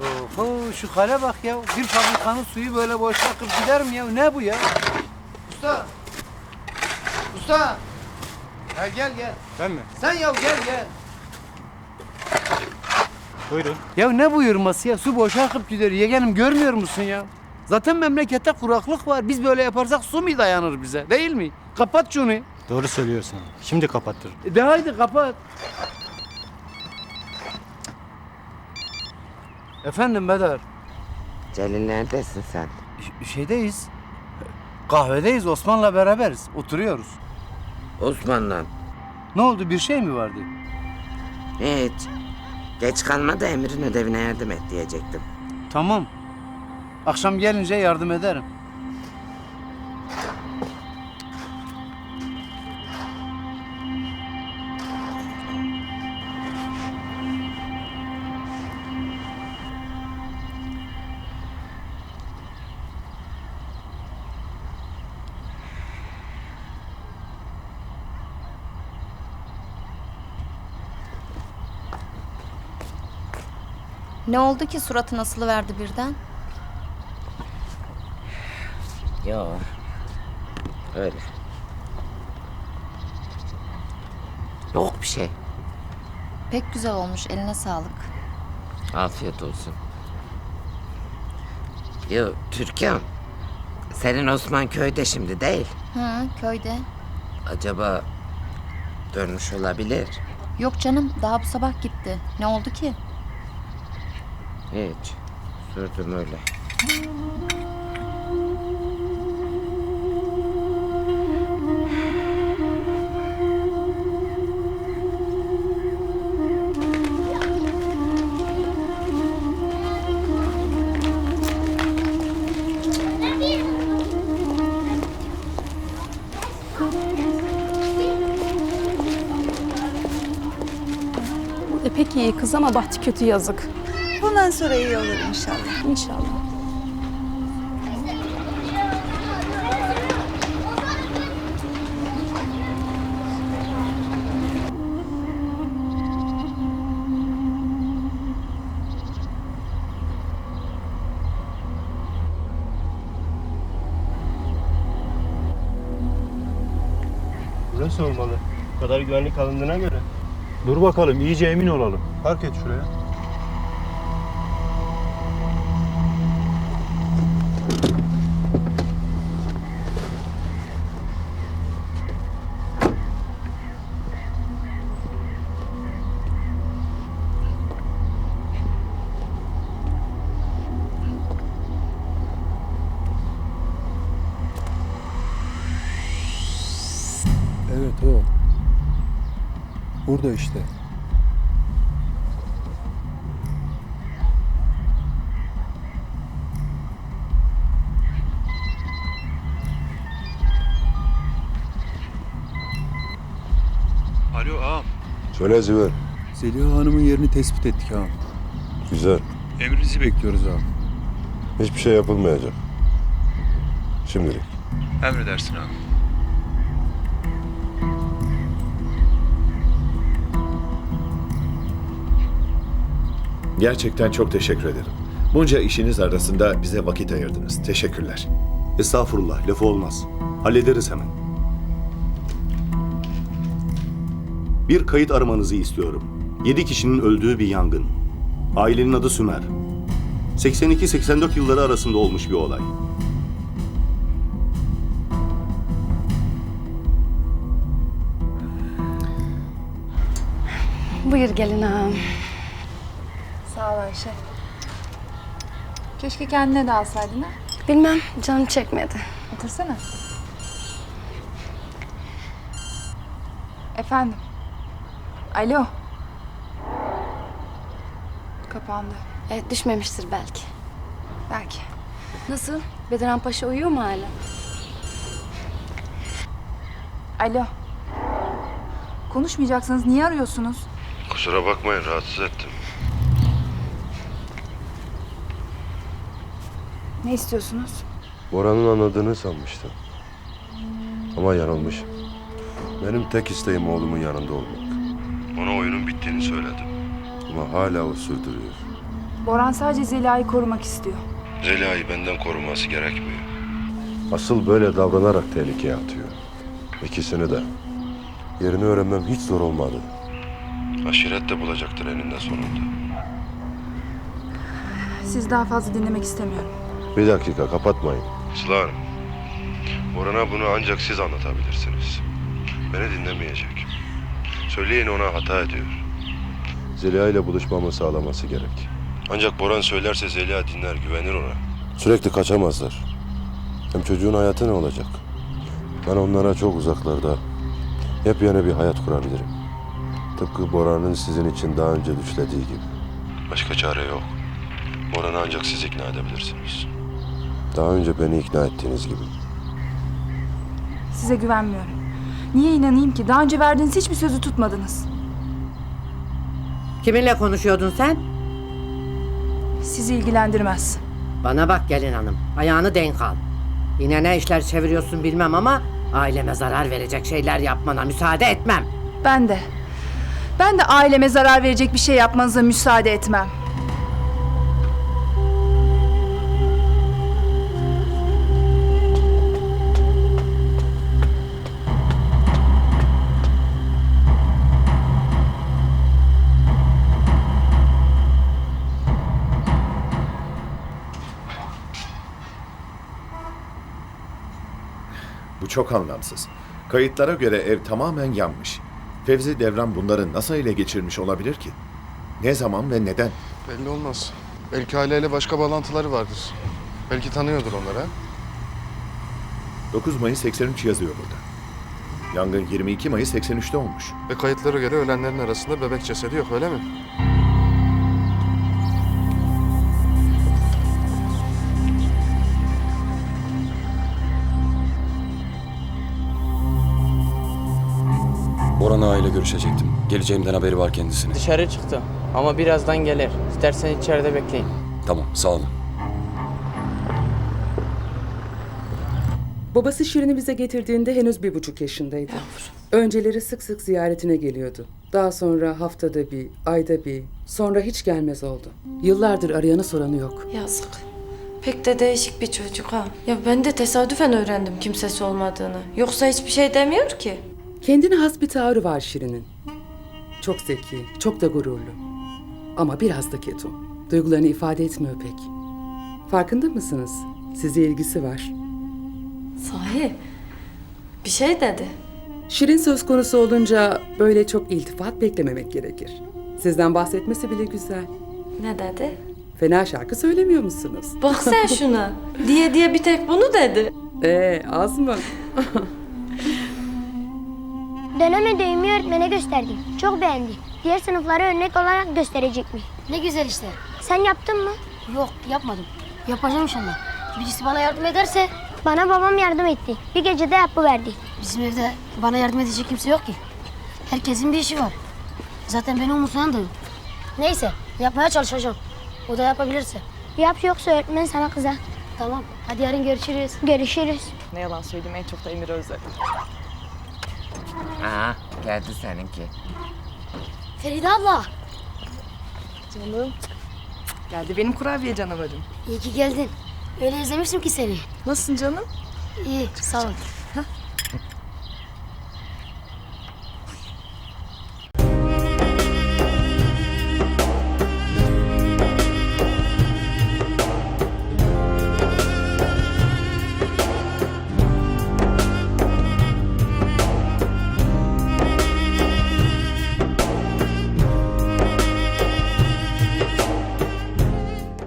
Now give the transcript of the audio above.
Oho şu hale bak ya. Bir fabrikanın suyu böyle boşa akıp gider mi ya? Ne bu ya? Usta. Usta. Gel gel gel. Ben mi? Sen ya gel gel. Buyurun. Ya ne buyurması ya? Su boşa akıp gidiyor. Yeğenim görmüyor musun ya? Zaten memlekette kuraklık var. Biz böyle yaparsak su mu dayanır bize? Değil mi? Kapat şunu. Doğru söylüyorsun. Şimdi kapattır. E De haydi kapat. Efendim Bedar. Celil neredesin sen? ş- Şeydeyiz. Kahvedeyiz. Osman'la beraberiz. Oturuyoruz. Osman'la. Ne oldu? Bir şey mi vardı? Hiç. Geç kalma da Emir'in ödevine yardım et diyecektim. Tamam. Akşam gelince yardım ederim. Ne oldu ki suratı nasıl verdi birden? Yo. Öyle. Yok bir şey. Pek güzel olmuş eline sağlık. Afiyet olsun. Yo Türkan. Senin Osman köyde şimdi değil. Hı köyde. Acaba dönmüş olabilir. Yok canım daha bu sabah gitti. Ne oldu ki? Hiç. Sürdüm öyle. E iyi kız ama bahtı kötü yazık. Bundan sonra iyi olur inşallah. İnşallah. Burası olmalı. Bu kadar güvenlik alındığına göre. Dur bakalım iyice emin olalım. Park et şuraya. Burada işte. Alo ağam. Söyle Ziver. Zeliha Hanım'ın yerini tespit ettik ağam. Güzel. Emrinizi. Bekliyoruz ağam. Hiçbir şey yapılmayacak. Şimdilik. Emredersin ağam. Gerçekten çok teşekkür ederim. Bunca işiniz arasında bize vakit ayırdınız. Teşekkürler. Estağfurullah lafı olmaz. Hallederiz hemen. Bir kayıt aramanızı istiyorum. Yedi kişinin öldüğü bir yangın. Ailenin adı Sümer. 82-84 yılları arasında olmuş bir olay. Buyur gelin ağam. Sağ ol Ayşe. Keşke kendine de alsaydın ha. Bilmem canım çekmedi. Otursana. Efendim. Alo. Kapandı. E, düşmemiştir belki. Belki. Nasıl? Bediran Paşa uyuyor mu hala? Alo. Konuşmayacaksınız. Niye arıyorsunuz? Kusura bakmayın rahatsız ettim. Ne istiyorsunuz? Boran'ın anladığını sanmıştım. Ama yanılmışım. Benim tek isteğim oğlumun yanında olmak. Ona oyunun bittiğini söyledim. Ama hala o sürdürüyor. Boran sadece Zeliha'yı korumak istiyor. Zeliha'yı benden koruması gerekmiyor. Asıl böyle davranarak tehlikeye atıyor. İkisini de. Yerini öğrenmem hiç zor olmadı. Aşiret de bulacaktır eninde sonunda. Siz daha fazla dinlemek istemiyorum. Bir dakika kapatmayın. Sıla Hanım, Boran'a bunu ancak siz anlatabilirsiniz. Beni dinlemeyecek. Söyleyin ona hata ediyor. Zeliha ile buluşmamı sağlaması gerek. Ancak Boran söylerse Zeliha dinler, güvenir ona. Sürekli kaçamazlar. Hem çocuğun hayatı ne olacak? Ben onlara çok uzaklarda yepyeni bir hayat kurabilirim. Tıpkı Bora'nın sizin için daha önce düşlediği gibi. Başka çare yok. Boran'ı ancak siz ikna edebilirsiniz. Daha önce beni ikna ettiğiniz gibi. Size güvenmiyorum. Niye inanayım ki? Daha önce verdiğiniz hiçbir sözü tutmadınız. Kiminle konuşuyordun sen? Sizi ilgilendirmez. Bana bak gelin hanım. Ayağını denk al. Yine ne işler çeviriyorsun bilmem ama aileme zarar verecek şeyler yapmana müsaade etmem. Ben de. Ben de aileme zarar verecek bir şey yapmanıza müsaade etmem. Bu çok anlamsız. Kayıtlara göre ev tamamen yanmış. Fevzi Devran bunları nasıl ele geçirmiş olabilir ki? Ne zaman ve neden? Belli olmaz. Belki aileyle başka bağlantıları vardır. Belki tanıyordur onları. 9 Mayıs 83 yazıyor burada. Yangın 22 Mayıs 83'te olmuş. Ve kayıtlara göre ölenlerin arasında bebek cesedi yok öyle mi? Boran aile görüşecektim. Geleceğimden haberi var kendisine. Dışarı çıktı ama birazdan gelir. İstersen içeride bekleyin. Tamam sağ olun. Babası Şirin'i bize getirdiğinde henüz bir buçuk yaşındaydı. Önceleri sık sık ziyaretine geliyordu. Daha sonra haftada bir, ayda bir, sonra hiç gelmez oldu. Yıllardır arayanı soranı yok. Yazık. Pek de değişik bir çocuk ha. Ya ben de tesadüfen öğrendim kimsesi olmadığını. Yoksa hiçbir şey demiyor ki. Kendine has bir tavrı var Şirin'in. Çok zeki, çok da gururlu. Ama biraz da ketum. Duygularını ifade etmiyor pek. Farkında mısınız? Size ilgisi var. Sahi. Bir şey dedi. Şirin söz konusu olunca böyle çok iltifat beklememek gerekir. Sizden bahsetmesi bile güzel. Ne dedi? Fena şarkı söylemiyor musunuz? Bak sen şuna. diye diye bir tek bunu dedi. Ee, az mı? Dönem ödevimi öğretmene gösterdim. Çok beğendi. Diğer sınıflara örnek olarak gösterecek mi? Ne güzel işte. Sen yaptın mı? Yok yapmadım. Yapacağım inşallah. Birisi bana yardım ederse Bana babam yardım etti. Bir gecede yapıverdi. bizim evde bana yardım edecek kimse yok ki. Herkesin bir işi var. Zaten beni umursayan da yok. Neyse yapmaya çalışacağım. O da yapabilirse. Yap yoksa öğretmen sana kızar. Tamam hadi yarın görüşürüz. Görüşürüz. Ne yalan söyleyeyim en çok da Emir'i özledim. Aa, geldi seninki. Feride abla. Canım. Geldi benim kurabiye canavarım. iyi ki geldin. Öyle özlemiştim ki seni. Nasılsın canım? İyi sağ ol.